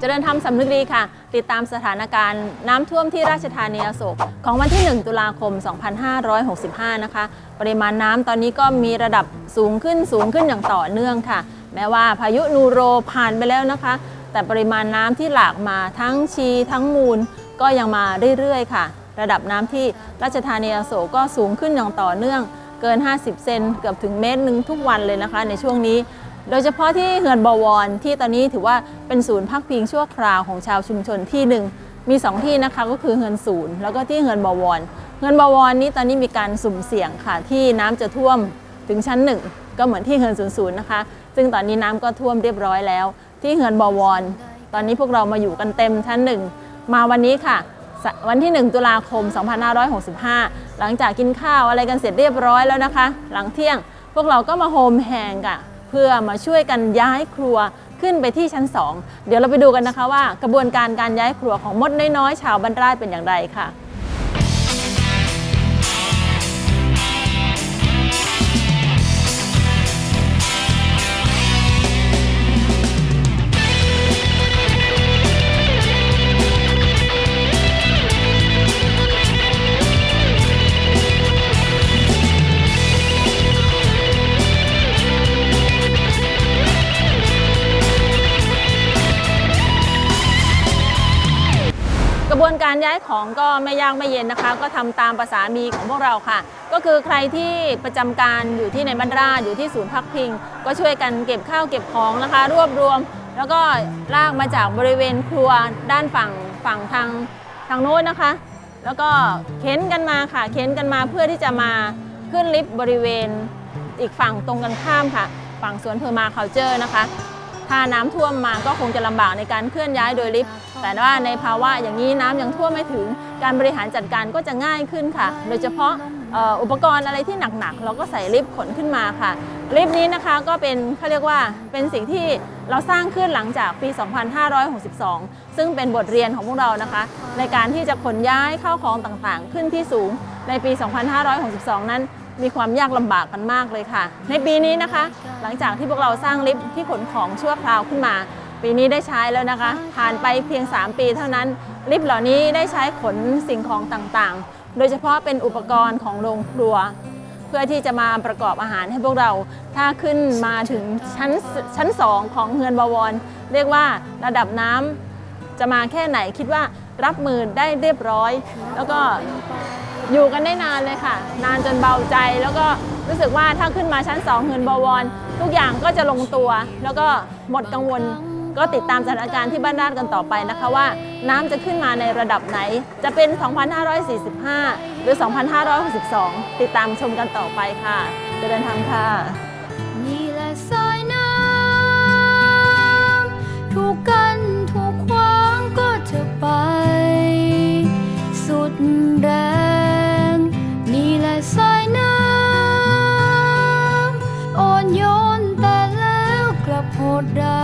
เจริญธรรมสำนึกดีค่ะ ติดตามสถานการณ์น้ำท่วมที่ราชธานีอโศกของวันที่ 1 ตุลาคม 2565 นะคะ ปริมาณน้ำตอนนี้ก็มีระดับสูงขึ้นสูงขึ้นอย่างต่อเนื่องค่ะ แม้ว่าพายุนูโรผ่านไปแล้วนะคะ แต่ปริมาณน้ำที่หลากมาทั้งชีทั้งมูลก็ยังมาเรื่อยๆ ค่ะ ระดับน้ำที่ราชธานีอโศกก็สูงขึ้นอย่างต่อเนื่อง เกิน 50 เซนเกือบถึงเมตรหนึ่งทุกวันเลยนะคะ ในช่วงนี้ โดยเฉพาะที่เฮือนบวรที่ตอนนี้ถือว่าเป็นศูนย์พักพิงชั่วคราวของชาวชุมชนที่หนึ่งมีสองที่นะคะก็คือเฮือนศูนย์แล้วก็ที่เฮือนบวรเฮือนบวรนี้ตอนนี้มีการสุ่มเสี่ยงค่ะที่น้ำจะท่วมถึงชั้นหนึ่งก็เหมือนที่เฮือนศูนย์ศูนย์นะคะ ซึ่งตอนนี้น้ำก็ท่วมเรียบร้อยแล้ว ที่เฮือนบวร ตอนนี้พวกเรามาอยู่กันเต็มชั้นหนึ่งมาวันนี้ค่ะ วันที่ 1 ตุลาคม 2565 หลังจากกินข้าวอะไรกันเสร็จเรียบร้อยแล้วนะคะ หลังเที่ยงพวกเราก็มาโฮมแฮงกัน เพื่อมาช่วยกันย้ายครัวขึ้นไปที่ชั้น 2 เดี๋ยวเราไปดูกันนะคะว่า กระบวนการการย้ายครัวของมดน้อยๆชาวบรรราเป็นอย่างไรค่ะ การย้ายของก็ไม่ยากไม่เย็นนะคะ ก็ทำตามภาษามีของพวกเราค่ะ ก็คือใครที่ประจำการอยู่ที่ในบรรดาอยู่ที่ศูนย์พักพิง ก็ช่วยกันเก็บข้าวเก็บของนะคะ รวบรวม แล้วก็ลากมาจากบริเวณครัวด้านฝั่งฝั่งทางทางโน้นนะคะ แล้วก็เข็นกันมาค่ะ เข็นกันมาเพื่อที่จะมาขึ้นลิฟต์บริเวณอีกฝั่งตรงกันข้ามค่ะ ฝั่งสวนเพอร์มาเคาเจอร์นะคะ ถ้าน้ำท่วมมาก็คงจะลำบากในการเคลื่อนย้ายโดยลิฟต์ แต่ว่าในภาวะอย่างนี้น้ำยังท่วมไม่ถึง การบริหารจัดการก็จะง่ายขึ้นค่ะ โดยเฉพาะเอ่ออุปกรณ์อะไรที่หนักๆ เราก็ใส่ลิฟต์ขนขึ้นมาค่ะ ลิฟต์นี้นะคะก็เป็นเขาเรียกว่าเป็นสิ่งที่เราสร้างขึ้นหลังจากปี 2562 ซึ่งเป็นบทเรียนของพวกเรานะคะ ในการที่จะขนย้ายเข้าของต่างๆ ขึ้นที่สูงในปี 2562 นั้น มีความยากลำบากกันมากเลยค่ะ ในปีนี้นะคะ หลังจากที่พวกเราสร้างลิฟต์ที่ขนของชั่วคราวขึ้นมา ปีนี้ได้ใช้แล้วนะคะ ผ่านไปเพียง 3 ปีเท่านั้นลิฟต์เหล่านี้ได้ใช้ขนสิ่งของต่างๆ โดยเฉพาะเป็นอุปกรณ์ของโรงครัว เพื่อที่จะมาประกอบอาหารให้พวกเรา ถ้าขึ้นมาถึงชั้นชั้น2ของเฮือนบวร เรียกว่าระดับน้ำจะมาแค่ไหนคิดว่ารับมือได้เรียบร้อย แล้วก็ อยู่กันได้นานเลยค่ะ นานจนเบาใจแล้วก็รู้สึกว่าถ้าขึ้นมาชั้น2เฮือนบวร ทุกอย่างก็จะลงตัว แล้วก็หมดกังวล ก็ติดตามสถานการณ์ที่บ้านราชกันต่อไปนะคะว่า น้ำจะขึ้นมาในระดับไหน จะเป็น 2,545 หรือ 2,562 ติดตามชมกันต่อไปค่ะเจริญธรรมค่ะนี่แหละสายน้ำถูกกัน สายน้ำอ่อนยนแต่แล้วกลับหดร้